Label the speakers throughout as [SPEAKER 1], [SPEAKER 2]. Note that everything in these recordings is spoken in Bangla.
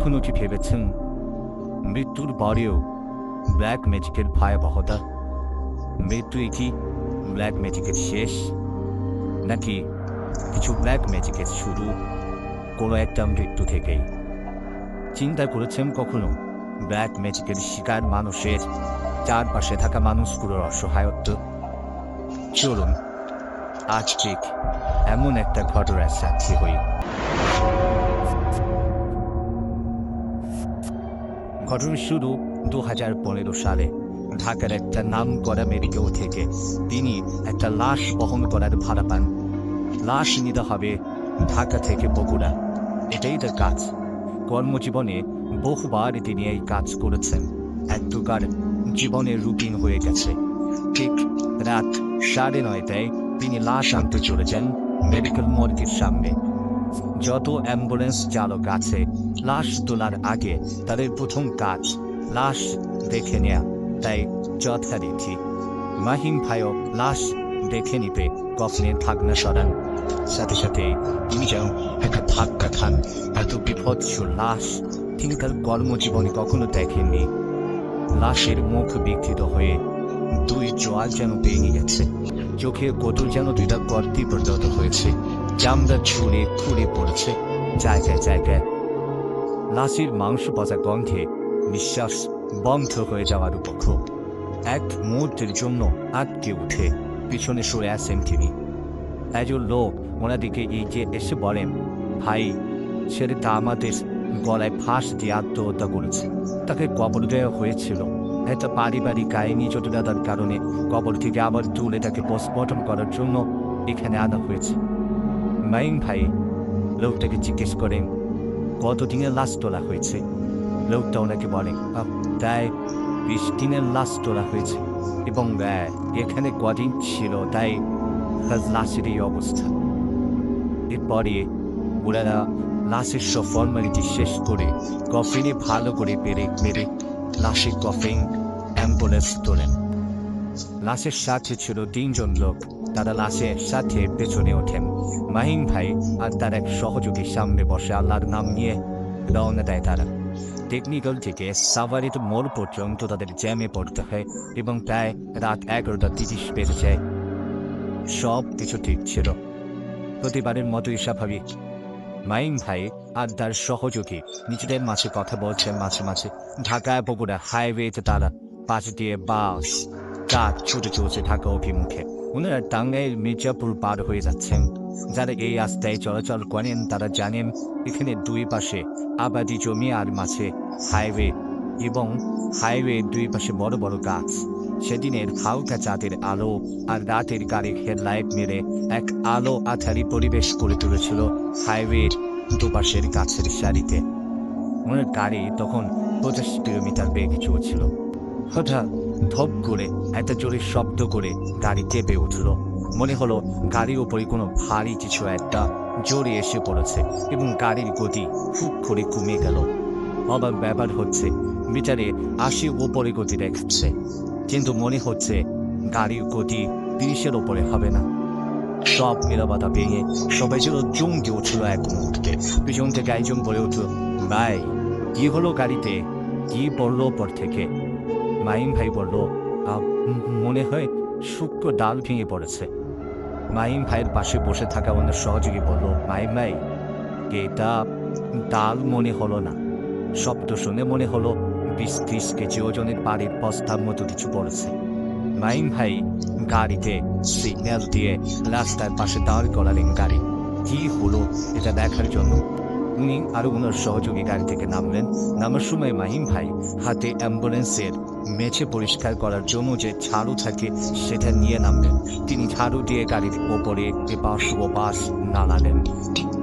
[SPEAKER 1] কখনো কি ভেবেছেন? মৃত্যুর পরেও ব্ল্যাক ম্যাজিকের ভয়াবহতা? মৃত্যুই কি ব্ল্যাক ম্যাজিকের শেষ? নাকি কিছু ব্ল্যাক ম্যাজিকের শুরু? কোনো একটা মৃত্যু থেকেই। চিন্তা করেছেন কখনো? ব্ল্যাক ম্যাজিকের শিকার মানুষের চারপাশে থাকা মানুষগুলোর অসহায়ত্ব? চলুন, আজ ঠিক এমন একটা ঘটনার সাক্ষী হই। ঘটনা শুরু দু হাজার পনেরো সালে। ঢাকার একটা নাম করা মেডিকেল থেকে তিনি একটা লাশ বহন করার ভাড়া পান। লাশ নিতে হবে ঢাকা থেকে বগুড়া। এটাই তার কাজ। কর্মজীবনে বহুবার তিনি এই কাজ করেছেন। এক প্রকার জীবনের রুটিন হয়ে গেছে। ঠিক রাত সাড়ে নয়টায় তিনি লাশ আনতে চলেছেন মেডিকেল মর্গের সামনে। যত অ্যাম্বুলেন্স চালক আছে, লাশ তোলার আগে তাদের প্রথম কাজ, লাশ দেখে নেয়া। তাই যথারীতি মাহিম ভাইও লাশ দেখে নিতে কফনের ঢাকনা সরান। সাথে সাথে তিনি যেন একটা ধাক্কা খান এত বিভৎস লাশ তিনি তার কর্মজীবনে কখনো দেখেননি। লাশের মুখ বিকৃত হয়ে দুই জোয়াল যেন ভেঙে গেছে। চোখে কোটর যেন দুইটা গর্তি পরিণত হয়েছে। চামড়া ছুঁড়ে খুঁড়ে পড়েছে। জায়গায় জায়গায় লাশের মাংস পচা গন্ধে নিঃশ্বাস বন্ধ হয়ে যাওয়ার উপক্রম। এক মুহূর্তের জন্য আটকে উঠে পিছনে সরে আসেন তিনি। একজন লোক ওনাদিকে এগিয়ে এসে বলেন, ভাই, ছেলেটা আমাদের গলায় ফাঁস দিয়ে আত্মহত্যা করেছে। তাকে কবর দেওয়া হয়েছিল। একটা পারিবারিক কাহিনী জটিলতার কারণে কবর থেকে আবার তুলে তাকে পোস্টমর্টম করার জন্য এখানে আনা হয়েছে। মাইন ভাই লোকটাকে জিজ্ঞেস করেন কতদিনের লাশ তোলা হয়েছে? লোকটা ওনাকে বলেন "আহ, তাই বিশ দিনের লাশ তোলা হয়েছে। এবং এখানে কদিন ছিল? তাই লাশের এই অবস্থা। এরপরে ওনারা লাশের সব ফর্মালিটি শেষ করে কফিনে ভালো করে পেরে মেরে লাশের কফিন অ্যাম্বুলেন্স তোলেন। লাশের সাথে ছিল তিনজন লোক। তারা লাশের সাথে পেছনে ওঠেন। মাহিন ভাই আর তার এক সহযোগীর সামনে বসে আল্লাহর নাম নিয়ে রওনা দেয় তারা। টেকনিক্যাল থেকে সাভারিত মোড় পর্যন্ত তাদের জ্যামে পড়তে হয় এবং প্রায় রাত এগারোটা তিরিশ বেজে যায়। সব কিছু ঠিক ছিল। প্রতিবারের মতোই স্বাভাবিক। মাইম ভাই আর তার সহযোগী নিজেদের মাঝে কথা বলছেন মাঝে মাঝে। ঢাকায় বগুড়া হাইওয়েতে তারা পাশ দিয়ে বাস ট্রাক ছুটে চলছে ঢাকা অভিমুখে। ওনারা টাঙ্গাইল মির্জাপুর পার হয়ে যাচ্ছেন। যারা এই রাস্তায় চলাচল করেন, তারা জানেন এখানে দুই পাশে আবাদি জমি আর মাঝে হাইওয়ে এবং হাইওয়ে দুই পাশে বড় বড় গাছ। সেদিনের হালকা চাঁদের আলো আর রাতের গাড়ির হেডলাইট মেরে এক আলো আধারি পরিবেশ করে তুলেছিল হাইওয়ের দুপাশের গাছের সারিতে। ওনার গাড়ি তখন পঞ্চাশ কিলোমিটার বেগে চলছিল। হঠাৎ ধপ করে একটা জোরে শব্দ করে গাড়ি চেপে উঠল। মনে হলো গাড়ির ওপরে কোনো ভারী কিছু একটা জোরে এসে পড়েছে এবং গাড়ির গতি খুব করে কমে গেল। অবাক ব্যাপার হচ্ছে মিটারে আশি ওপরে গতি দেখাচ্ছে কিন্তু মনে হচ্ছে গাড়ির গতি তিরিশের ওপরে হবে না। সব নিরাপত্তা ভেঙে সবাই যেন চমকে উঠল এক মুহূর্তে। পিছন থেকে একজন বলে উঠল, ভাই, কি হলো গাড়িতে? কি পড়ল ওপর থেকে? মাইম ভাই বলল "আ, মনে হয় শুক্র ডাল ভেঙে পড়েছে। মাইম ভাইয়ের পাশে বসে থাকা অন্য সহযোগী বলল মাইম ভাই এটা ডাল মনে হলো না। শব্দ শুনে মনে হলো বিশ ত্রিশ কেজি ওজনের বাড়ির বস্তার মতো কিছু পড়েছে। মাইম ভাই গাড়িতে সিগন্যাল দিয়ে রাস্তার পাশে দাঁড় করালেন গাড়ি। কি হলো এটা দেখার জন্য? উনি আরও ওনার সহযোগী গাড়ি থেকে নামলেন। নামার সময় মাহিম ভাই হাতে অ্যাম্বুলেন্সের মেঝে পরিষ্কার করার জন্য যে ঝাড়ু থাকে, সেটা নিয়ে নামলেন। তিনি ঝাড়ু দিয়ে গাড়ির ওপরে এপাশ ওপাশ নাড়ালেন।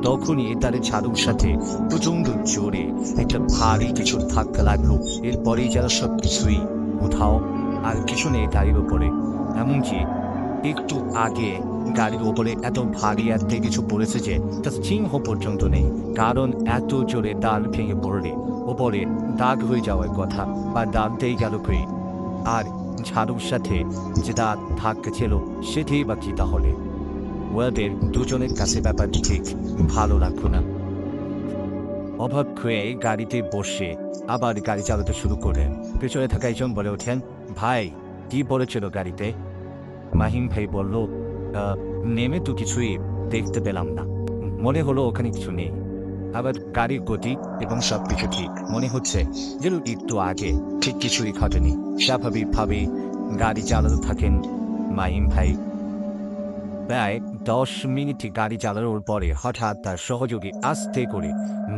[SPEAKER 1] তখনই তার ঝাড়ুর সাথে প্রচণ্ড জোরে একটা ভারী কিছুর ধাক্কা লাগল। এরপরেই যারা সব কিছুই উঠাও আর কিছু নেই গাড়ির ওপরে। এমনকি একটু আগে গাড়ির ওপরে এত ভারী একটা কিছু পড়েছে যে তার চিহ্ন পর্যন্ত নেই কারণ এত জোরে ডাল ভেঙে পড়লে ওপরে দাগ হয়ে যাওয়ার কথা বা দাগতেই গেল কই আর ঝাড়ুর সাথে যে দাঁত ধাক্কা ছিল সেটাই বা কি তাহলে। ওদের দুজনের কাছে ব্যাপারটি ঠিক ভালো লাগল না। অভাব হয়ে গাড়িতে বসে আবার গাড়ি চালাতে শুরু করলেন। পেছনে থাকা একজন বলে ওঠেন ভাই কি বলেছিল গাড়িতে? মাহিম ভাই বলল "আহ, নেমে তো কিছুই দেখতে পেলাম না। মনে হলো ওখানে কিছু নেই। আবার গাড়ির গতি এবং সব কিছু ঠিক। মনে হচ্ছে যেন একটু আগে, ঠিক কিছুই ঘটেনি। স্বাভাবিকভাবেই গাড়ি চালাতে থাকেন মাইম ভাই। প্রায় দশ মিনিট গাড়ি চালানোর পরে হঠাৎ তার সহযোগী আস্তে করে,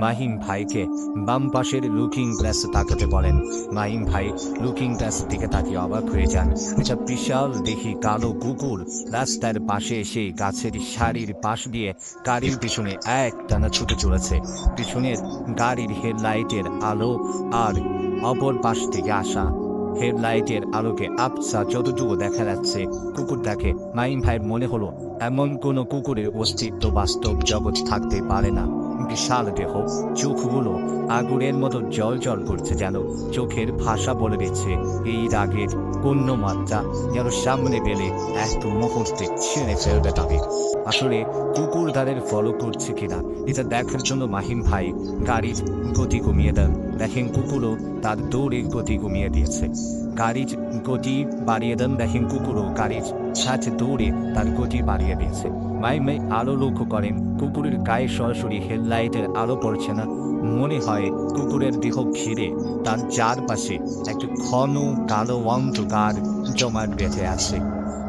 [SPEAKER 1] মাহিম ভাইকে বাম পাশের লুকিং গ্লাসে তাকাতে বলেন। মাহিম ভাই লুকিং গ্লাস দিকে তাকিয়ে অবাক হয়ে যান। এটা বিশাল দেখি কালো কুকুর রাস্তার পাশে এসে গাছের সারির পাশ দিয়ে গাড়ির পিছনে এক টানা ছুটে চলেছে। পিছনের গাড়ির হেডলাইটের আলো আর অপর পাশ থেকে আসা হেডলাইটের আলোকে আবসা যতটুকু দেখা যাচ্ছে, কুকুরটাকে মাইম ভাইয়ের মনে হলো এমন কোনো কুকুরের অস্তিত্ব বাস্তব জগৎ থাকতে পারে না। বিশাল দেহ, চোখগুলো আগুনের মতো জল জল করছে যেন চোখের ভাষা বলে দিচ্ছে, এই রাগের পূর্ণ মাত্রা যেন সামনে পেলে এক মুহূর্তে ছিঁড়ে ফেলবে তাকে। আসলে কুকুর ফলো করছে কিনা, এটা দেখার জন্য মাহিম ভাই গাড়ির গতি কমিয়ে দেন। দেখেন কুকুরও তার দৌড়ের গতি কমিয়ে দিয়েছে। গাড়ির গতি বাড়িয়ে দেন, দেখেন কুকুরও গাড়ির সাথে দৌড়ে তার গতি বাড়িয়ে দিয়েছে। মাই মাই আলো লক্ষ্য করেন, কুকুরের গায়ে সরাসরি হেডলাইটের আলো পড়ছে না। মনে হয় কুকুরের দেহ ঘিরে তার চারপাশে একটা ঘন কালো অন্ধকার জমাট বেঁধে আছে।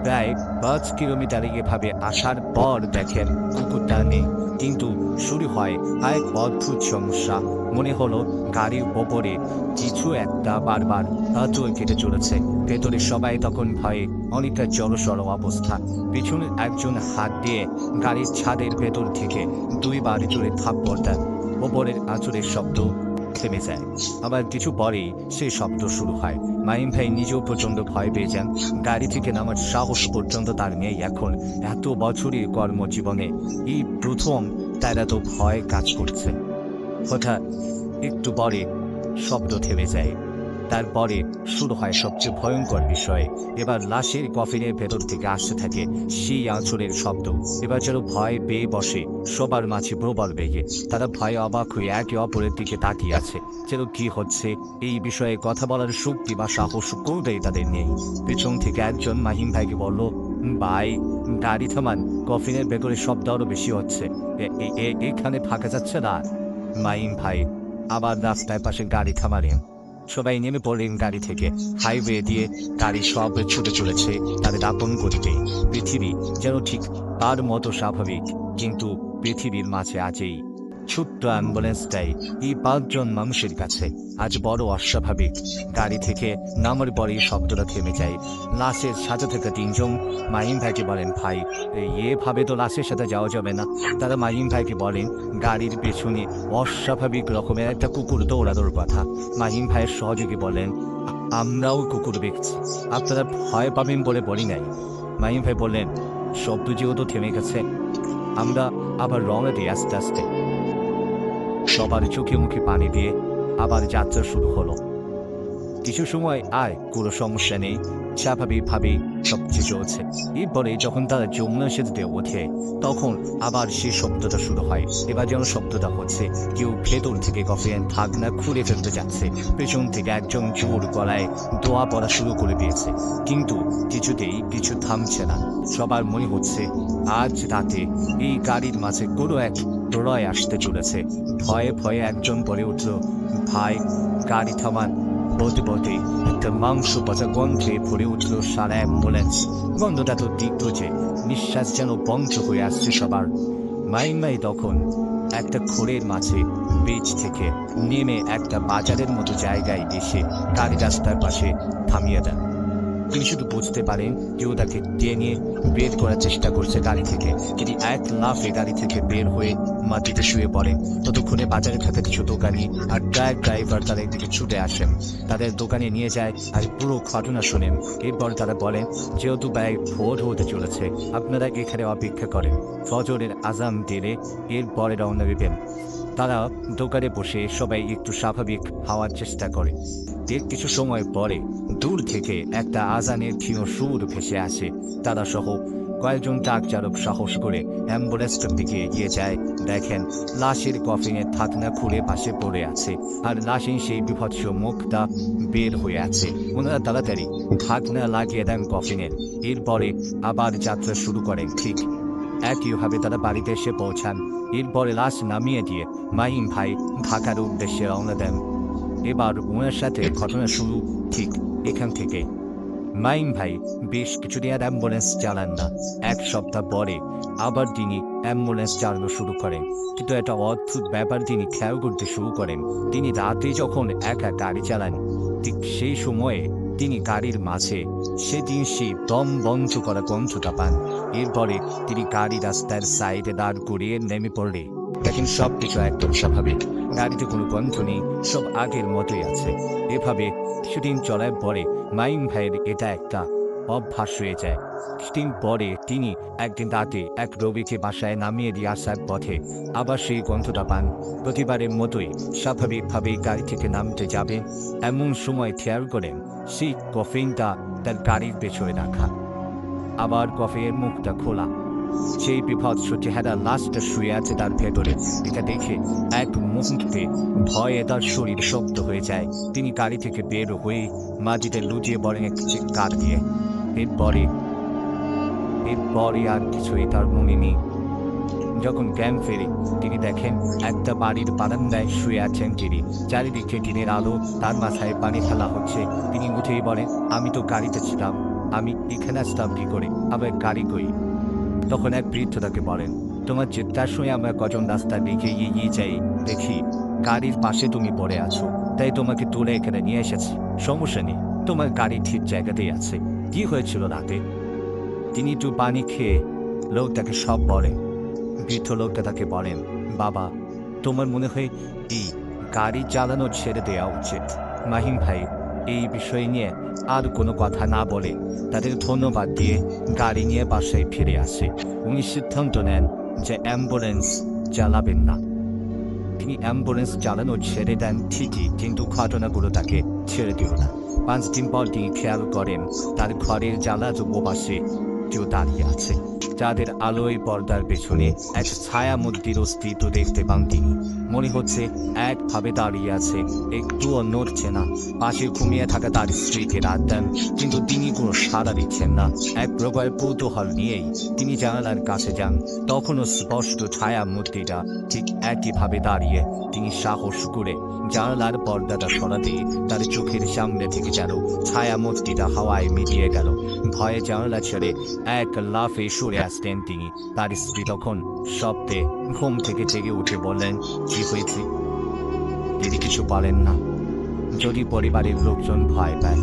[SPEAKER 1] প্রায় পাঁচ কিলোমিটার এভাবে আসার পর দেখেন কুকুরটা নেই, কিন্তু শুরু হয় এক অদ্ভুত সমস্যা। মনে হলো গাড়ির ওপরে কিছু একটা বারবার আঁচল কেটে চলেছে। ভেতরে সবাই তখন ভয়ে অনেকটা জড়সড় অবস্থা। পিছনে একজন হাত দিয়ে গাড়ির ছাদের ভেতর থেকে দুই দুইবার জোরে থাপ্পড় দেন ওপরের আঁচলের শব্দ থেমে যায়। আবার কিছু পরেই সেই শব্দ শুরু হয়। মাইম ভাই নিজেও প্রচণ্ড ভয় পেয়ে যান। গাড়ি থেকে নামার সাহস পর্যন্ত তার নেই এখন। এত বছরের কর্মজীবনে এই প্রথম তার এত ভয় কাজ করছে। হঠাৎ একটু পরে শব্দ থেমে যায়। তারপরে শুরু হয় সবচেয়ে ভয়ঙ্কর বিষয়। এবার লাশের কফিনের ভেতর থেকে আসতে থাকে সেই আঁচলের শব্দ। এবার যেন ভয় বেয়ে বসে, সবার মাঝে প্রবল বেগে। তারা ভয়ে অবাক হয়ে একে অপরের দিকে তাকিয়ে আছে। যেন কি হচ্ছে? এই বিষয়ে কথা বলার শক্তি বা সাহস কোনটাই তাদের নেই। পেছন থেকে একজন মাহিম ভাইকে বলল, ভাই গাড়ি থামান, কফিনের ভেতরে শব্দ আরও বেশি হচ্ছে। এখানে ফাঁকা যাচ্ছে না। মাহিম ভাই আবার রাস্তায় পাশে গাড়ি থামালেন। সবাই নেমে পড়লেন গাড়ি থেকে। হাইওয়ে দিয়ে গাড়ি সব ছুটে চলেছে, তাদের আপন গতিতে। পৃথিবী যেন ঠিক তার মতো স্বাভাবিক, কিন্তু পৃথিবীর মাঝে আজই ছোট্ট অ্যাম্বুলেন্সটাই এই পাঁচজন মানুষের কাছে। আজ বড় অস্বাভাবিক। গাড়ি থেকে নামার পরে শব্দটা থেমে যায়। লাশের সাথে থাকা তিনজন মাহিম ভাইকে বলেন, ভাই এভাবে তো লাশের সাথে যাওয়া যাবে না। তারা মাহিম ভাইকে বলেন, গাড়ির পেছনে অস্বাভাবিক রকমের একটা কুকুর দৌড়াদৌড় কথা। মাহিম ভাইয়ের সহযোগী বলেন, আমরাও কুকুর দেখছি। আপনারা ভয় পাবেন বলে বলি নাই। মাহিম ভাই বললেন শব্দ যেহেতু থেমে গেছে, আমরা আবার রওনা দিই আস্তে আস্তে। সবার চোখে মুখে পানি দিয়ে আবার যাত্রা শুরু হলো। কিছু সময় আর কোনো সমস্যা নেই, স্বাভাবিকভাবেই সবকিছু চলছে। এরপরে যখন তারা যমুনা সেতুতে ওঠে, তখন আবার সেই শব্দটা শুরু হয়। এবার যেন শব্দটা হচ্ছে, কেউ ভেতর থেকে কফিয়ান ঢাকনা খুলে ফেলতে যাচ্ছে। পেছন থেকে একজন জোর গলায় দোয়া পড়া শুরু করে দিয়েছে। কিন্তু কিছুতেই কিছু থামছে না। সবার মনে হচ্ছে, আজ রাতে এই গাড়ির মাঝে কোনো এক প্রলয় আসতে চলেছে। ভয়ে ভয়ে একজন বলে উঠল, ভাই, গাড়ি থামান। বলতে বলতে একটা মাংস পচা গন্ধে ভরে উঠল সারা অ্যাম্বুলেন্স। গন্ধটা তো তীব্র যে, নিঃশ্বাস যেন বন্ধ হয়ে আসছে সবার। মাই মাই তখন একটা খোড়ের মাঝে বীজ থেকে নেমে একটা বাজারের মতো জায়গায় এসে গাড়ি রাস্তার পাশে থামিয়ে দেন তিনি শুধু বুঝতে পারেন কেউ তাকে টেনে বের করার চেষ্টা করছে গাড়ি থেকে। তিনি এক লাফে গাড়ি থেকে বের হয়ে মাটিতে শুয়ে পড়েন। ততক্ষণে বাজারে থাকা কিছু দোকানি আর ট্রাক ড্রাইভার তাদের দিকে ছুটে আসেন। তাদের দোকানে নিয়ে যায় আর পুরো ঘটনা শোনেন। এরপর তারা বলেন, যেহেতু ব্যয় ভোট হতে চলেছে, আপনারা এখানে অপেক্ষা করেন। ফজরের আজাম দিলে এরপরে রওনা দেবেন। তারা দোকানে বসে সবাই একটু স্বাভাবিক হওয়ার চেষ্টা করে। এর কিছু সময় পরে দূর থেকে একটা আজানের ক্ষীণ সুর ভেসে আসে। তারা সহ কয়েকজন ট্রাক চালক সাহস করে অ্যাম্বুলেন্সটার দিকে এগিয়ে যায়। দেখেন, লাশের কফিনের থাকনা খুলে পাশে পড়ে আছে আর লাশের সেই বিভৎস মুখটা বের হয়ে আছে। ওনারা তাড়াতাড়ি ঢাকনা লাগিয়ে দেন কফিনের। এরপরে আবার যাত্রা শুরু করেন, ঠিক একইভাবে তারা বাড়িতে এসে পৌঁছান। এরপরে লাশ নামিয়ে দিয়ে মাহিম ভাই ঢাকার উদ্দেশ্যে রওনা দেন। এবার ওনার সাথে ঘটনা শুরু ঠিক এখান থেকে মাইম ভাই বেশ কিছুদিন আর অ্যাম্বুলেন্স চালান না। এক সপ্তাহ পরে আবার তিনি অ্যাম্বুলেন্স চালানো শুরু করেন। কিন্তু একটা অদ্ভুত ব্যাপার তিনি খেয়াল করতে শুরু করেন। তিনি রাতে যখন একা গাড়ি চালান, ঠিক সেই সময়ে তিনি গাড়ির মাঝে সেদিন সেই দম বন্ধ করা গন্ধটা পান। এরপরে তিনি গাড়ি রাস্তার সাইডে দাঁড় করিয়ে নেমে পড়লে দেখেন সব কিছু একদম স্বাভাবিক। গাড়িতে কোনো গন্ধ নেই, সব আগের মতোই আছে। এভাবে কিছুদিন চলার পরে মাইম ভাইয়ের এটা একটা অভ্যাস হয়ে যায়। কিছুদিন পরে তিনি একদিন রাতে এক রবিকে বাসায় নামিয়ে দিয়ে আসার পথে আবার সেই গন্ধটা পান। প্রতিবারের মতোই স্বাভাবিকভাবেই গাড়ি থেকে নামতে যাবে, এমন সময় খেয়াল করেন সেই কফিনটা তার গাড়ির পেছনে রাখা। আবার কফের মুখটা খোলা। সেই বিভৎস চেহারা লাশটা শুয়ে আছে তার ভেতরে, এটা দেখে এক মুহূর্তে ভয়ে তার শরীর শক্ত হয়ে যায়। তিনি গাড়ি থেকে বের হয়ে মাটিতে লুটিয়ে পড়েন এক চিৎকার দিয়ে। এরপরে এরপরে আর কিছুই তার মনে নেই। যখন জ্ঞান ফেরে, তিনি দেখেন একটা বাড়ির বারান্দায় শুয়ে আছেন তিনি। চারিদিকে দিনের আলো, তার মাথায় পানি ফেলা হচ্ছে। তিনি উঠেই বলেন, আমি তো গাড়িতে ছিলাম। আমি এখানে আসতাম কি করে? আবার গাড়ি কই? তখন এক বৃদ্ধ তাকে বলেন, তোমার চিৎকার শুনে আমরা কজন রাস্তা দিকে এগিয়ে যাই, দেখি। গাড়ির পাশে তুমি পড়ে আছো, তাই তোমাকে তুলে এখানে নিয়ে এসেছি। সমস্যা নেই, তোমার গাড়ি ঠিক জায়গাতেই আছে। কি হয়েছিল রাতে? তিনি একটু পানি খেয়ে লোকটাকে সব বলেন। বৃদ্ধ লোকটা তাকে বলেন, বাবা, তোমার মনে হয় এই গাড়ি চালানো ছেড়ে দেওয়া উচিত? মাহিম ভাই, এই বিষয় নিয়ে আর কোনো কথা না বলে তাদের ধন্যবাদ দিয়ে গাড়ি নিয়ে বাসায় ফিরে আসে উনি সিদ্ধান্ত নেন যে অ্যাম্বুলেন্স চালাবেন না। তিনি অ্যাম্বুলেন্স চালানো ছেড়ে দেন ঠিকই, কিন্তু ঘটনাগুলো তাকে ছেড়ে দিল না। পাঁচ দিন পর তিনি খেয়াল করেন, তার ঘরের জ্বালা পাশে কেউ দাঁড়িয়ে আছে। যাদের আলোয় পর্দার পেছনে এক ছায়া মূর্তির অস্তিত্ব দেখতে পান তিনি। মনে হচ্ছে একভাবে দাঁড়িয়ে আছে, একটুও নড়ছে না। পাশে ঘুমিয়ে থাকা তার স্ত্রীকে রাত দেন, কিন্তু তিনি কোনো সাড়া দিচ্ছেন না। এক প্রকার কৌতূহল নিয়েই তিনি জানালার কাছে যান। তখনও স্পষ্ট ছায়া মূর্তিটা ঠিক একইভাবে দাঁড়িয়ে তিনি সাহস করে জানালার পর্দাটা সরাতে তার চোখের সামনে থেকে যেন ছায়া মূর্তিটা হাওয়ায় মিলিয়ে গেল। ভয়ে জানালা ছেড়ে এক লাফে সরে আসতেন তিনি। তার স্ত্রী তখন শব্দে ঘুম থেকে জেগে উঠে বললেন, কি হয়েছে? তিনি কিছু বলেন না। যদি পরিবারের লোকজন ভয় পায়,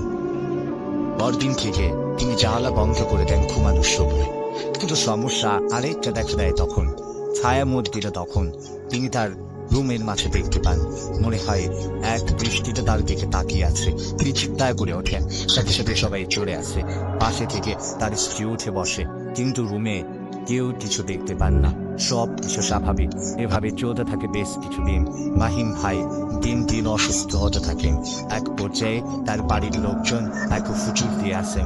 [SPEAKER 1] পরদিন থেকে তিনি জানালা বন্ধ করে দেন ঘুমানোর সময় কিন্তু সমস্যা আরেকটা দেখা দেয় তখন। ছায়া মূর্তিটা তখন তিনি তার রুমের মাঝে দেখতে পান। মনে হয় এক বৃষ্টিতে তার দিকে তাকিয়ে আছে। তিনি চিৎকার করে ওঠেন। সাথে সাথে সবাই চলে আসে। পাশে থেকে তার স্ত্রী উঠে বসে। কিন্তু রুমে কেউ কিছু দেখতে পান না। সব কিছু স্বাভাবিক। এভাবে চলতে থাকে বেশ কিছুদিন। মাহিম ভাই দিন দিন অসুস্থ হতে থাকেন। এক পর্যায়ে তার বাড়ির লোকজন এক ফুচুর দিয়ে আসেন।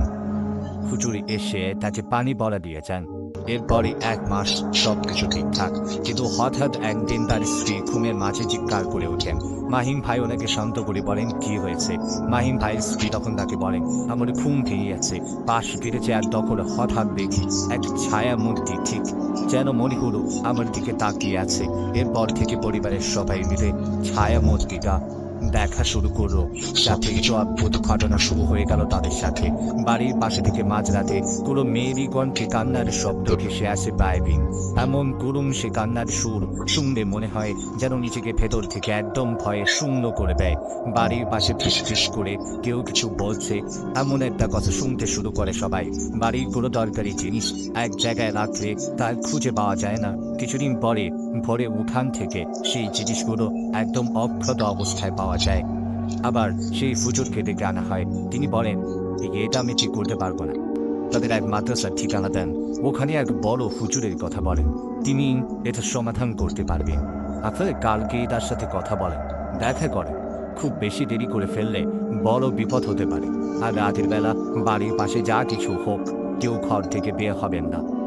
[SPEAKER 1] ফুচুরি এসে তাকে পানি বলা দিয়েছেন এরপরে এক মাস সবকিছু ঠিকঠাক। কিন্তু হঠাৎ একদিন তার স্ত্রী ঘুমের মাঝে চিৎকার করে ওঠেন। মাহিম ভাই ওনাকে শান্ত করে বলেন, কি হয়েছে? মাহিম ভাইয়ের স্ত্রী তখন তাকে বলেন, আমার ঘুম ভেঙে গেছে, পাশ ফিরেছে আর তখন হঠাৎ দেখি এক ছায়া মূর্তি ঠিক যেন মনে হলো আমার দিকে তাকিয়ে আছে। এরপর থেকে পরিবারের সবাই মিলে ছায়া মূর্তিটা দেখা শুরু করল। সাথে কিছু অদ্ভুত ঘটনা শুরু হয়ে গেল তাদের সাথে। বাড়ির পাশে থেকে মাঝরাতে কোনো মেয়েরই কণ্ঠে কান্নার শব্দ ভেসে আসে বাইবিন এমন করুণ সে কান্নার সুর শুনলে মনে হয় যেন নিজেকে ভেতর থেকে একদম ভয়ে শূন্য করে দেয়। বাড়ির পাশে ফিস করে কেউ কিছু বলছে, এমন একটা কথা শুনতে শুরু করে সবাই। বাড়ির কোনো দরকারি জিনিস এক জায়গায় রাখলে তার খুঁজে পাওয়া যায় না। কিছুদিন পরে ভোরে উঠান থেকে সেই জিনিসগুলো একদম অক্ষত অবস্থায় পাওয়া যায়। আবার সেই ফুজুরকে ডেকে আনা হয়। তিনি বলেন, এটা আমি ঠিক করতে পারব না। তাদের এক মাদ্রাসার ঠিকানা দেন। ওখানে এক বড় হুজুরের কথা বলেন। তিনি এটা সমাধান করতে পারবেন। আপনাদের কালকেই তার সাথে কথা বলেন। দেখা করেন। খুব বেশি দেরি করে ফেললে বড় বিপদ হতে পারে। আর রাতের বেলা বাড়ির পাশে যা কিছু হোক, কেউ ঘর থেকে বের হবেন না।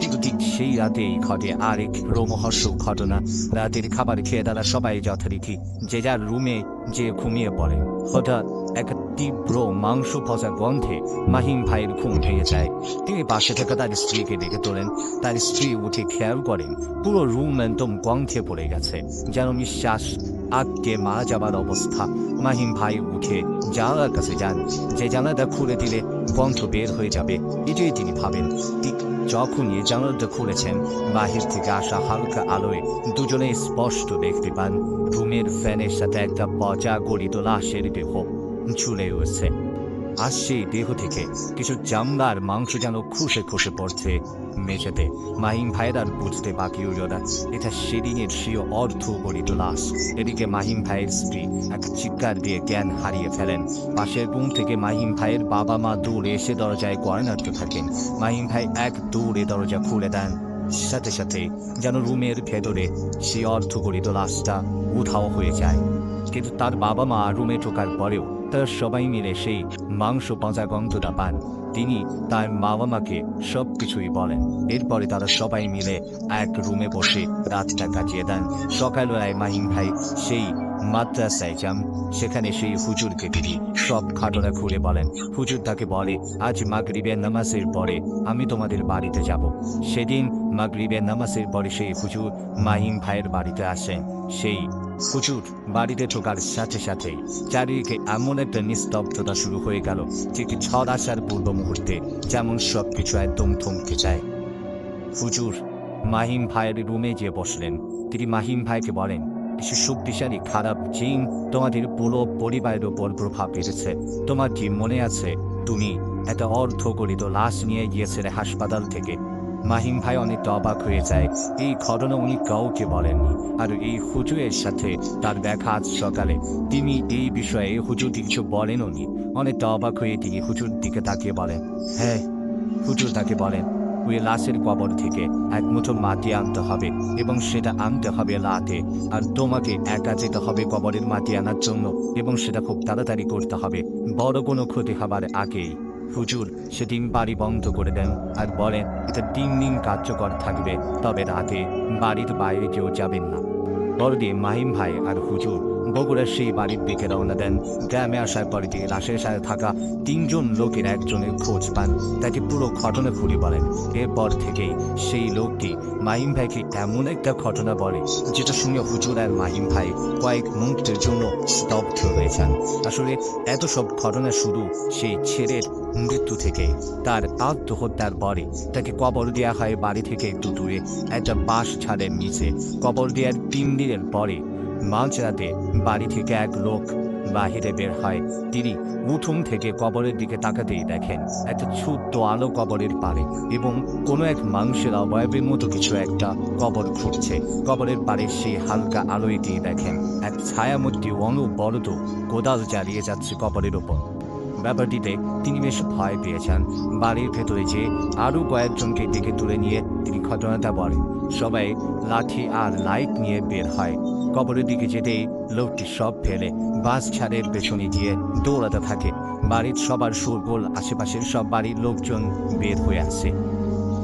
[SPEAKER 1] ঠিক সেই রাতেই ঘটে আরেক রোমহর্ষক ঘটনা। রাতের খাবার খেয়ে তারা সবাই যথারীতি যে যার রুমে যে ঘুমিয়ে পড়ে। হঠাৎ এক তীব্র মাংস ভজা গন্ধে মাহিম ভাইয়ের ঘুম ভেঙে যায়। তিনি পাশে থাকা তার স্ত্রীকে ডেকে তোলেন। তার স্ত্রী উঠে খেয়াল করেন, পুরো রুম একদম গন্ধে পড়ে গেছে। যেন নিঃশ্বাস আটকে মারা যাবার অবস্থা। মাহিম ভাই উঠে জানালার কাছে যান। যে জানালাটা খুলে দিলে গন্ধ বের হয়ে যাবে, এটাই তিনি ভাবেন। ঠিক যখনই জানালাটা খুলেছেন, বাহির থেকে আসা হালকা আলোয় দুজনে স্পষ্ট দেখতে পান। রুমের ফ্যানের সাথে একটা পচা গড়িত লাশের দেহ। ঝুলে রয়েছে আর সেই দেহ থেকে কিছু চামড়ার মাংস যেন খুশে খুশে পড়ছে মেঝেতে। মাহিম ভাইয়ের আর বুঝতে বাকি না। এটা সেদিনের সেই অর্ধ গড়িত লাশ। এদিকে মাহিম ভাইয়ের স্ত্রী এক চিৎকার দিয়ে জ্ঞান হারিয়ে ফেলেন। পাশের রুম থেকে মাহিম ভাইয়ের বাবা মা দৌড়ে এসে দরজায় গয়নাতে থাকেন। মাহিম ভাই এক দৌড়ে দরজা খুলে দেন। সাথে সাথে যেন রুমের ভেতরে সেই অর্থ গড়িত লাশটা উধাও হয়ে যায়। কিন্তু তার বাবা মা রুমে ঢোকার পরেও তারা সবাই মিলে সেই মাংস পচা গন্ধটা পান। তিনি তার মা বাবাকে সব কিছুই বলেন। এরপরে তারা সবাই মিলে এক রুমে বসে রাতটা কাটিয়ে দেন। সকালবেলায় মাহিম ভাই সেই মাদ্রাসায় যান। সেখানে সেই হুজুরকে তিনি সব ঘটনা খুলে বলেন। হুজুর তাকে বলে, আজ মাগরিবের নামাজের পরে আমি তোমাদের বাড়িতে যাব। সেদিন মাগরিবের নামাজের পরে সেই হুজুর মাহিম ভাইয়ের বাড়িতে আসেন। সেই হুজুর বাড়িতে ঢোকার সাথে সাথে চারিদিকে এমন একটা নিস্তব্ধতা শুরু হয়ে গেল, যেটি ঝড় আসার পূর্ব মুহূর্তে যেমন সব কিছু একদম থমকে যায়। হুজুর মাহিম ভাইয়ের রুমে গিয়ে বসলেন। তিনি মাহিম ভাইকে বলেন কিছু শক্তিশালী খারাপ জিন তোমাদের পুরো পরিবারের উপর প্রভাব ফেলেছে। তোমার কি মনে আছে, তুমি একটা অর্ধগরিত লাশ নিয়ে গিয়েছিলে হাসপাতাল থেকে? মাহিম ভাই অনেকটা অবাক হয়ে যায়। এই ঘটনা উনি কাউকে বলেননি, আর এই হুজুরের সাথে তার দেখা আজ সকালে তিনি এই বিষয়ে হুজুর কিছু বলেনও নি অনেকটা অবাক হয়ে তিনি হুজুর দিকে তাকিয়ে বলেন হ্যাঁ হুজুর তাকে বলেন। ওই লাশের কবর থেকে এক মুঠো মাটি আনতে হবে এবং সেটা আনতে হবে লাতে। আর তোমাকে একা যেতে হবে কবরের মাটি আনার জন্য এবং সেটা খুব তাড়াতাড়ি করতে হবে। বড় কোনো ক্ষতি হবার আগেই হুজুর সেদিন বাড়ি বন্ধ করে দেন আর বলেন, এটা তিন দিন কার্যকর থাকবে, তবে রাতে বাড়ির বাইরে কেউ যাবেন না। পরদিন মাহিম ভাই আর হুজুর বগুড়ার সেই বাড়ির দিকে রওনা দেন। গ্রামে আসার পরে দিয়ে লাশের সাথে থাকা তিনজন লোকের একজনের খোঁজ পান, তাকে পুরো ঘটনা খুলে বলেন। এরপর থেকেই সেই লোকটি মাহিম ভাইকে এমন একটা ঘটনা বলে, যেটা শুনে হুজুর আর মাহিম ভাই কয়েক মুহূর্তের জন্য স্তব্ধ হয়ে যান। আসলে এত সব ঘটনা শুরু সেই ছেলের মৃত্যু থেকে, তার আত্মহত্যার পরে তাকে কবর দেওয়া হয় বাড়ি থেকে একটু দূরে, একটা বাঁশ ছাদের নিচে। কবর দেওয়ার তিন দিনের পরে মাঝরাতে বাড়ি থেকে এক লোক বাহিরে বের হয়। তিনি উঠোন থেকে কবরের দিকে তাকাতেই দেখেন একটা ছোট্ট আলো কবরের পারে এবং কোনো এক মাংসের অবয়বের মতো কিছু একটা কবর ঘুরছে কবরের পারে সেই হালকা আলোয় দিয়ে দেখেন এক ছায়ামূর্তি অনবরত কোদাল জ্বালিয়ে যাচ্ছে কবরের ওপর। ব্যাপারটিতে তিনি বেশ ভয় পেয়েছেন বাড়ির ভেতরে যে আরও কয়েকজনকে ডেকে তুলে নিয়ে তিনি ঘটনাটা বলেন। সবাই লাঠি আর লাইট নিয়ে বের হয়। কবরের দিকে যেতেই লোকটি সব ফেলে, বাস ছাড়ের পেছনে গিয়ে দৌড়াতে থাকে। বাড়ির সবার সুরগোল, আশেপাশের সব বাড়ির লোকজন বের হয়ে আসে।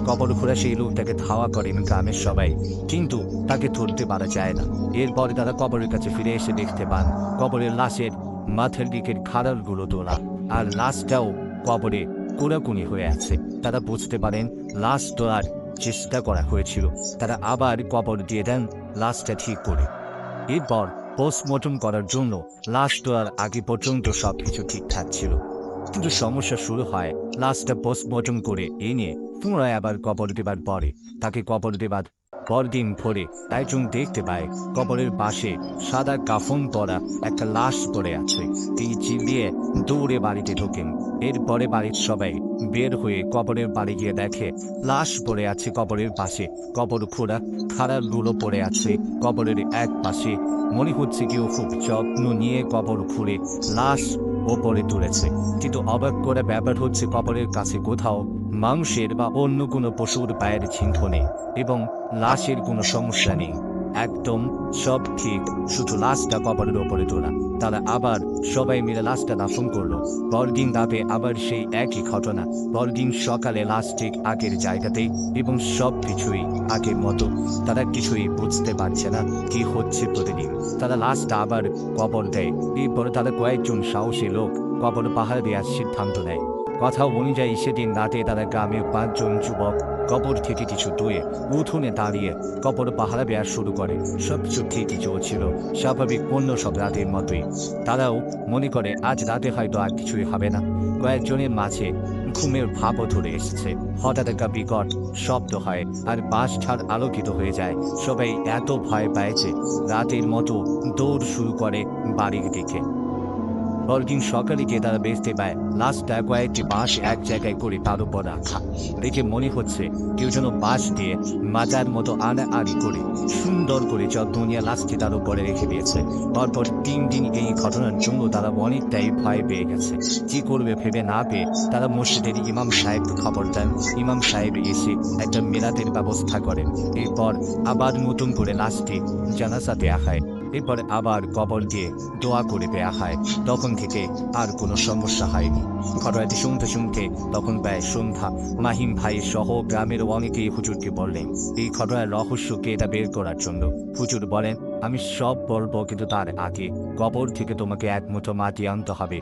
[SPEAKER 1] কবর ঘোরা সেই লোকটাকে ধাওয়া করেন গ্রামের সবাই, কিন্তু তাকে ধরতে পারা যায় না। এরপরে তারা কবরের কাছে ফিরে এসে দেখতে পান, কবরের লাশের মাথার দিকের খাড়ালগুলো তোলা, আর লাশটাও কবরে কোনাকুনি হয়ে আছে। তারা বুঝতে পারেন, লাশ তোলার চেষ্টা করা হয়েছিল। তারা আবার কবর দিয়ে দেন, লাশটা ঠিক করে। এরপর পোস্টমর্টম করার জন্য লাশ তোলার আগে পর্যন্ত সব কিছু ঠিকঠাক ছিল। কিন্তু সমস্যা শুরু হয় লাশটা পোস্টমর্টম করে এনে পুনরায় আবার কবর দেবার পরে। তাকে কবর দেবার পরদিন ভোরে একজন দেখতে পায় কবরের পাশে সাদা কাফন পরা একটা লাশ পড়ে আছে। তিনি চিল্লিয়ে দৌড়ে বাড়িতে ঢোকেন। এরপরে বাড়ির সবাই বের হয়ে কবরের বাড়ি গিয়ে দেখে, লাশ পড়ে আছে কবরের পাশে। কবর খোঁড়া খাড়াগুলো পড়ে আছে কবরের এক পাশে মনে হচ্ছে কেউ খুব যত্ন নিয়ে কবর খুঁড়ে লাশ ওপরে তুলেছে। কিন্তু অবাক করে ব্যাপার হচ্ছে কবরের কাছে কোথাও মাংসের বা অন্য কোনো পশুর পায়ের চিহ্ন নেই এবং লাশের কোনো সমস্যা নেই। একদম সব ঠিক, শুধু লাশটা কবরের ওপরে তোলা। তারা আবার সবাই মিলে লাশটা দাফন করল। পরদিন রাতে আবার সেই একই ঘটনা। পরদিন সকালে লাশ ঠিক আগের জায়গাতেই এবং সব কিছুই আগের মতো। তারা কিছুই বুঝতে পারছে না কি হচ্ছে প্রতিদিন। তারা লাশটা আবার কবর দেয়। এরপরে তারা কয়েকজন সাহসী লোক কবর পাহাড় দেওয়ার সিদ্ধান্ত নেয়। কথা অনুযায়ী সেদিন রাতে তারা গ্রামের পাঁচজন যুবক কবর থেকে কিছু দূরে উঠোনে দাঁড়িয়ে কবর পাহারা দেওয়া শুরু করে। সব কিছু ঠিকই চলছিল স্বাভাবিক অন্য সব রাতের মতোই। তারাও মনে করে, আজ রাতে হয়তো আর কিছুই হবে না। কয়েকজনের মাঝে ঘুমের ভাবও ধরে এসেছে। হঠাৎ একটা বিকট শব্দ হয় আর বাস ছাড় আলোকিত হয়ে যায়। সবাই এত ভয় পায় রাতের মতো দৌড় শুরু করে বাড়ির দিকে। পরদিন সকালে গিয়ে তারা বেচতে পায়। লাশটা কয়েকটি বাঁশ এক জায়গায় করে তার উপর রাখা। দেখে মনে হচ্ছে কেউ যেন বাঁশ দিয়ে মাজার মতো আড়ি করে সুন্দর করে যত্ন লাশটি তার উপরে রেখে দিয়েছে। পরপর তিন দিন এই ঘটনার জন্য তারা অনেকটাই ভয় পেয়ে গেছে। কি করবে ভেবে না পেয়ে তারা মসজিদের ইমাম সাহেবকে খবর দেন। ইমাম সাহেব এসে একটা মেলাতের ব্যবস্থা করেন। এরপর আবার নতুন করে লাশটি জানাজা দেয়া হয় এরপরে আবার কবর দিয়ে দোয়া করে দেয়া হয়। তখন থেকে আর কোনো সমস্যা হয়নি। ঘটনাটি শুনতে শুনতে তখন প্রায় সন্ধ্যা। মাহিম ভাই সহ গ্রামের অনেকেই হুজুরকে বললেন, এই ঘটনার রহস্যকে এটা বের করার জন্য? হুজুর বলেন, আমি সব বলব, কিন্তু তার আগে কবর থেকে তোমাকে এক মুঠো মাটি আনতে হবে।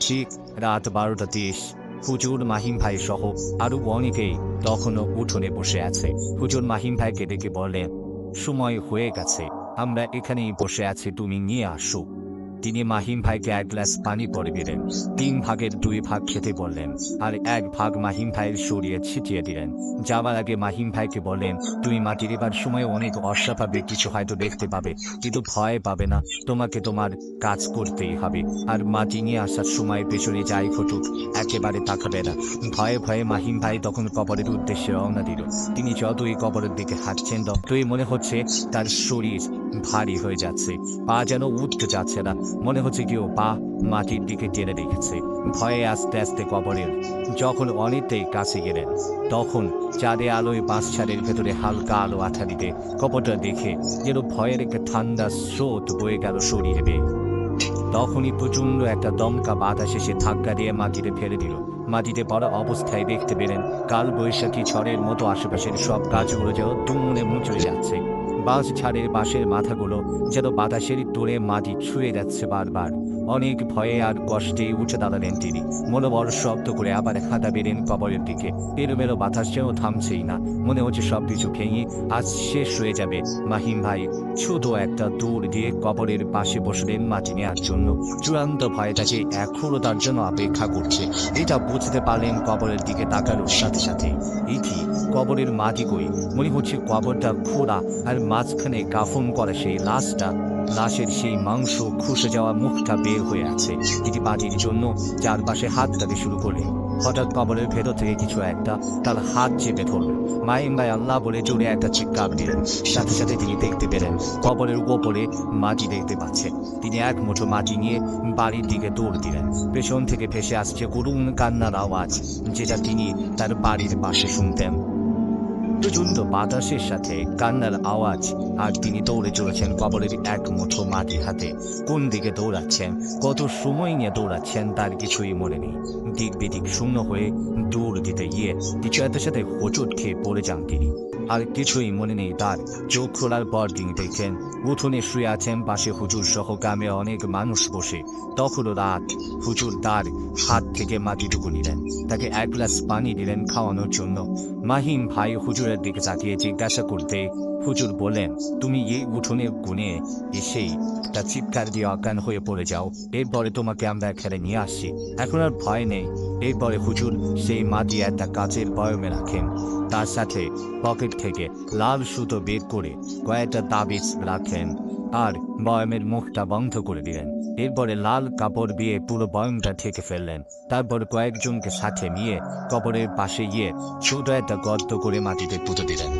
[SPEAKER 1] ঠিক রাত বারোটা তিরিশ। হুজুর, মাহিম ভাই সহ আরও অনেকেই তখনও উঠোনে বসে আছে। হুজুর মাহিম ভাইকে ডেকে বললেন, সময় হয়ে গেছে। আমরা এখানেই বসে আছি তুমি নিয়ে আসো। তিনি মাহিম ভাইকে এক গ্লাস পানি পরে দিলেন। তিন ভাগের দুই ভাগ খেতে বললেন, আর এক ভাগ মাহিম ভাইয়ের সরিয়ে ছিটিয়ে দিলেন। যাওয়ার আগে মাহিম ভাইকে বললেন, তুমি মাটি দেবার সময় অনেক অস্বাভাবিক কিছু হয়তো দেখতে পাবে, কিন্তু ভয় পাবে না। তোমাকে তোমার কাজ করতেই হবে, আর মাটি নিয়ে আসার সময় পেছনে যাই ঘটুক, একেবারে তাকাবে না। ভয়ে ভয়ে মাহিম ভাই তখন কবরের উদ্দেশ্যে রওনা দিল। তিনি যতই কবরের দিকে হাঁটছেন, ততই মনে হচ্ছে তার শরীর ভারী হয়ে যাচ্ছে, পা যেন উঠতে যাচ্ছে না। মনে হচ্ছে কেউ পা মাটির দিকে টেনে রেখেছে। ভয়ে আস্তে আস্তে কবরের যখন অনেকটাই কাছে গেলেন, তখন চাঁদে আলোয় বাঁশ ছাড়ের ভেতরে হালকা আলো আঠা দিতে কবরটা দেখে যেন ভয়ের একটা ঠান্ডা স্রোত বয়ে গেল শরীরে বেয়ে। তখনই প্রচণ্ড একটা দমকা বাতাস এসে ধাক্কা দিয়ে মাটিতে ফেলে দিল। মাটিতে পড়া অবস্থায় দেখতে পেলেন কাল বৈশাখী ঝড়ের মতো আশেপাশের সব গাছগুলো যেন দুমনে মুচড়ে যাচ্ছে। বাঁশ ঝাড়ের বাঁশের মাথাগুলো যেন বাতাসের তোড়ে মাটি ছুঁয়ে যাচ্ছে বারবার। অনেক ভয়ে আর কষ্টে উঠে দাঁড়ালেন তিনি। মনোবল শব্দ করে আবার হাঁটা বেরেন কবরের দিকে। এলোমেলো বাতাস যেন থামছেই না। মনে হচ্ছে সব কিছু ভেঙে আজ শেষ হয়ে যাবে। মাহিম ভাই, ছোট একটা দৌড় দিয়ে কবরের পাশে বসলেন মাটি নেওয়ার জন্য। চূড়ান্ত ভয় তাকে এখনও তার জন্য অপেক্ষা করছে, এটা বুঝতে পারলেন কবরের দিকে তাকানোর সাথে সাথে। ইতি কবরের মাটি কই? মনে হচ্ছে কবরটা খোড়া আর মাঝখানে কাফন করা সেই লাশটা, লাশের সেই মাংস খুশে যাওয়া মুখটা বের হয়ে আছে এটি বাজির জন্য চারপাশে হাত তাকে শুরু করলেন হঠাৎ কবরের ভেতর থেকে কিছু একটা তার হাত চেপে ধরল। মাইম ভাই আল্লাহ বলে জোরে একটা চিৎকার দিলেন। সাথে সাথে তিনি দেখতে পেলেন, কবরের ওপরে মাটি দেখতে পাচ্ছেন। তিনি এক মুঠো মাটি নিয়ে বাড়ির দিকে দৌড় দিলেন। পেছন থেকে ভেসে আসছে করুণ কান্নার আওয়াজ, যেটা তিনি তার বাড়ির পাশে শুনতেন। প্রচণ্ড বাতাসের সাথে কান্নার আওয়াজ, আর তিনি দৌড়ে চলেছেন কবরের এক মুঠো মাটি হাতে। কোন দিকে দৌড়াচ্ছেন, কত সময় নিয়ে দৌড়াচ্ছেন, তার কিছুই মনে নেই। দিক বিদিক শূন্য হয়ে দৌড় দিতে গিয়ে এত সাথে হোঁচট খেয়ে পড়ে যান তিনি। আর কিছুই মনে নেই তার। চোখ খোলার পর তিনি দেখেন, উঠোনে শুয়ে আছেন পাশে হুজুর সহ গ্রামে অনেক মানুষ বসে। তখনও রাত। হুজুর তার হাত থেকে মাটিটুকু নিলেন। তাকে এক গ্লাস পানি দিলেন খাওয়ানোর জন্য। মাহিম ভাই হুজুরের দিকে তাকিয়ে জিজ্ঞাসা করতে হুজুর বলেন, তুমি এই উঠোনে গুনে এসেই তা চিৎকার দিয়ে অজ্ঞান হয়ে পড়ে যাও। এরপরে তোমাকে আমরা এখানে নিয়ে আসছি। এখন আর ভয় নেই। এরপরে হুজুর সেই মাটি একটা কাচের বয়মে রাখেন। তার সাথে পকেট থেকে লাল সুতো বের করে কয়েকটা তাবিজ রাখেন আর বয়মের মুখটা বন্ধ করে দিলেন। এরপরে লাল কাপড় দিয়ে পুরো বয়মটা ঠেকে ফেললেন। তারপর কয়েকজনকে সাথে নিয়ে কবরের পাশে গিয়ে ছোট একটা গর্ত করে মাটিতে পুঁতে দিলেন।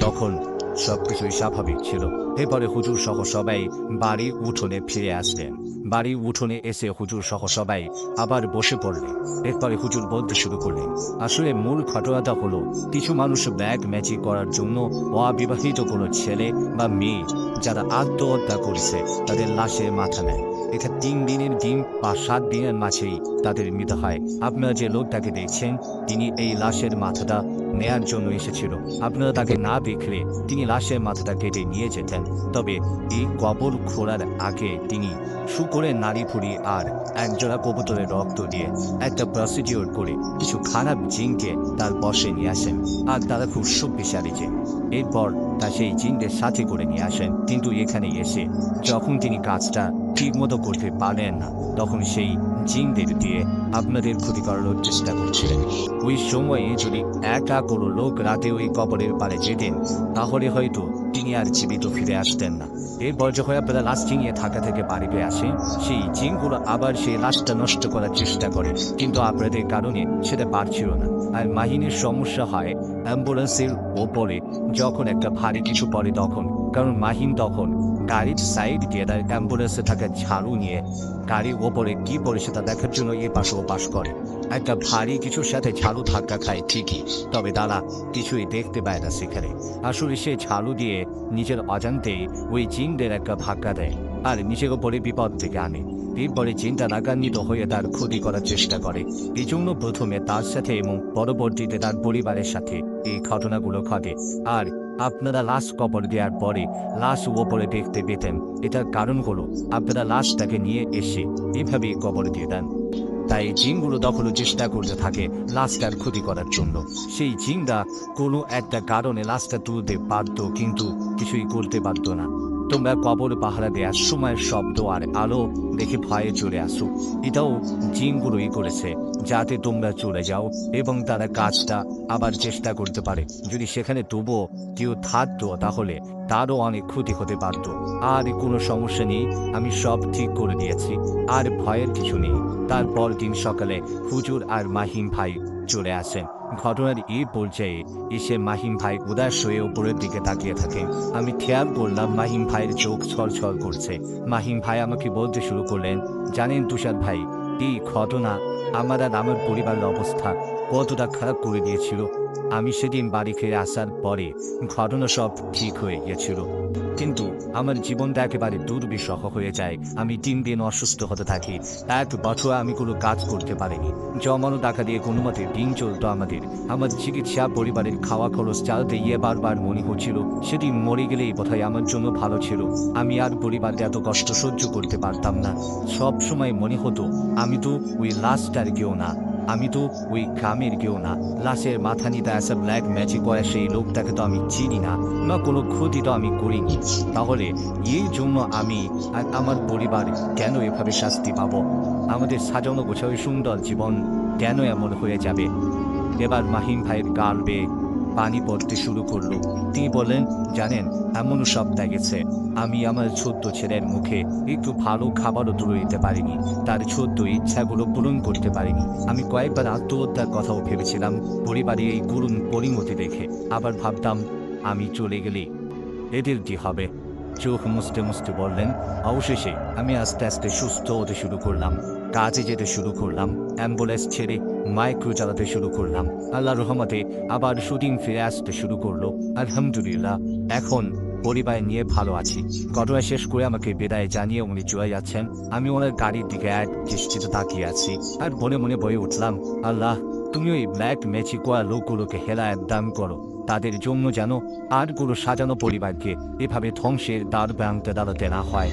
[SPEAKER 1] তখন সবকিছুই স্বাভাবিক ছিল। এরপরে হুজুর সহ সবাই বাড়ির উঠোনে ফিরে আসলেন। বাড়ির উঠোনে এসে হুজুর সহ সবাই আবার বসে পড়লেন। এরপরে হুজুর বলতে শুরু করলেন, আসলে মূল ঘটনাটা হলো, কিছু মানুষ ব্যাগ ম্যাচিং করার জন্য অবিবাহিত কোনো ছেলে বা মেয়ে যারা আত্মহত্যা করেছে, তাদের লাশে মাথা নেয়। এটা তিন দিনের দিন বা সাত দিনের মাঝেই তাদের মৃত হয়। আপনারা যে লোকটাকে দেখছেন, তিনি এই লাশের মাথাটা নেয়ার জন্য এসেছিল। আপনারা তাকে না দেখলে তিনি লাশের মাথাটা কেটে নিয়ে যেতেন। তবে এই কবর খোলার আগে তিনি শুকরের নারী ফুড়ি আর একজোড়া কবুতরের রক্ত দিয়ে একটা প্রসিডিওর করে কিছু খারাপ জিনকে তার বসে নিয়ে আসেন। আর তারা খুব শক্তিশালী জিন এরপর তা সেই জিনদের সাথে করে নিয়ে আসেন। কিন্তু এখানে এসে যখন তিনি কাজটা ঠিকমতো করতে পারেন না, তখন সেই জিনদের দিয়ে আপনাদের ক্ষতি করানোর চেষ্টা করছিলেন। ওই সময়ে যদি একা কোনো লোক রাতে ওই কবরের পারে যেতেন, তাহলে হয়তো তিনি আর জীবিত ফিরে আসতেন না। এরপর যখন আপনারা লাশ চিনিয়ে থাকা থেকে বাড়িতে আসে, সেই জিনগুলো আবার সেই লাশটা নষ্ট করার চেষ্টা করে, কিন্তু আপনাদের কারণে সেটা পারছিল না। আর মাহিনের সমস্যা হয় অ্যাম্বুলেন্সের ওপরে, যখন একটা ভারী কিছু পড়ে তখন, কারণ মাহিন তখন গাড়ির সাইড দিয়ে তার অ্যাম্বুলেন্সে থাকা ঝাড়ু নিয়ে গাড়ির ওপরে কি পড়ে সেটা দেখার জন্য এ পাশ ও পাশ করে। একটা ভারী কিছুর সাথে ঝাড়ু ধাক্কা খায় ঠিকই, তবে তারা কিছুই দেখতে পায় না সেখানে। আসলে সে ঝাড়ু দিয়ে নিজের অজান্তেই ওই জিনদের একটা ধাক্কা দেয় আর নিজের ওপরে বিপদ থেকে আনে। এরপরে চিন্তা রাগান্বিত হয়ে তার ক্ষতি করার চেষ্টা করে। এই জন্য প্রথমে তার সাথে এবং পরবর্তীতে তার পরিবারের সাথে এই ঘটনাগুলো ঘটে। আর আপনারা লাশ কবর দেওয়ার পরে লাশ ওপরে দেখতে পেতেন। এটার কারণ হলো, আপনারা লাশটাকে নিয়ে এসে এভাবে কবর দিয়ে দেন। তাই জিনগুলো দখলও চেষ্টা করতে থাকে লাশটার ক্ষতি করার জন্য। সেই জিনরা কোনো একটা কারণে লাশটা তুলতে পারত, কিন্তু কিছুই করতে পারত না। তোমরা কবর পাহারা দেওয়ার সময় শব্দ আর আলো দেখে ভয়ে চলে আসো। এটাও জিনগুলোই করেছে, যাতে তোমরা চলে যাও এবং তারা কাজটা আবার চেষ্টা করতে পারে। যদি সেখানে তবুও কেউ থাকতো তাহলে তারও অনেক ক্ষতি হতে পারত। আর কোনো সমস্যা নেই, আমি সব ঠিক করে দিয়েছি, আর ভয়ের কিছু নেই। তারপর দিন সকালে হুজুর আর মাহিম ভাই চলে আসেন। ঘটনার এই পর্যায়ে এসে মাহিম ভাই উদাস হয়ে উপরের দিকে তাকিয়ে থাকে। আমি খেয়াল করলাম মাহিম ভাইয়ের চোখ ছলছল করছে। মাহিম ভাই আমাকে বলতে শুরু করলেন, জানেন তুষার ভাই, এই ঘটনা আমার আর আমার পরিবারের অবস্থা কতটা খারাপ করে দিয়েছিল। আমি সেদিন বাড়ি ফিরে আসার পরে ঘটনা সব ঠিক হয়ে গিয়েছিল। কিন্তু আমার জীবনটা একেবারে দুর্বিষহ হয়ে যায়। আমি তিন দিন অসুস্থ হতে থাকি। এক বছর আমি কোনো কাজ করতে পারিনি। জমানো টাকা দিয়ে কোনো মতে দিন চলতো আমাদের। আমার চিকিৎসা, পরিবারের খাওয়া খরচ চালাতে গিয়ে বারবার মনে হচ্ছিল, সেদিন মরে গেলেই বোধহয় আমার জন্য ভালো ছিল। আমি আর পরিবারকে এত কষ্ট সহ্য করতে পারতাম না। সব সময় মনে হতো, আমি তো ওই লাস্টার কেউ না। আমি তো ওই গ্রামের কেউ না। লাশের মাথা নিতে আসা ব্ল্যাক ম্যাজিক করা সেই লোকটাকে তো আমি চিনি না বা কোনো ক্ষতি তো আমি করিনি। তাহলে এই জন্য আমি আর আমার পরিবার কেন এভাবে শাস্তি পাব? আমাদের সাজানো গোছানো সুন্দর জীবন কেন এমন হয়ে যাবে? এবার মাহিম ভাইয়ের গাল বেয়ে পানি পড়তে শুরু করল। তিনি বলেন জানেন, এমনও সব গেছে। আমি আমার ছোট্ট ছেলের মুখে একটু ভালো খাবারও তুলে দিতে পারিনি। তার ছোট্ট ইচ্ছাগুলো পূরণ করতে পারিনি। আমি কয়েকবার আত্মহত্যার কথাও ভেবেছিলাম পরিবারে এই করুণ পরিণতি দেখে। আবার ভাবতাম, আমি চলে গেলে এদের কি হবে? চোখ মুছতে মুছতে বললেন, অবশেষে আমি আস্তে আস্তে সুস্থ হতে শুরু করলাম। কাজে যেতে শুরু করলাম। অ্যাম্বুলেন্স ছেড়ে মাইক্রো চালাতে শুরু করলাম। আল্লাহ রহমতে আবার শুটিং ফিরে আসতে শুরু করল। আলহামদুলিল্লাহ, এখন পরিবার নিয়ে ভালো আছি। ঘটনা শেষ করে আমাকে বিদায় জানিয়ে উনি চলে যাচ্ছেন। আমি ওনার গাড়ির দিকে এক দৃষ্টিতে তাকিয়ে আছি আর মনে মনে বয়ে উঠলাম, আল্লাহ, তুমি ওই ব্ল্যাক মেচিকোয়া লোকগুলোকে হেলায়াত দান করো। তাদের জন্য যেন আর কোনো সাজানো পরিবারকে এভাবে ধ্বংসের দ্বার প্রান্তে দাঁড়াতে না হয়।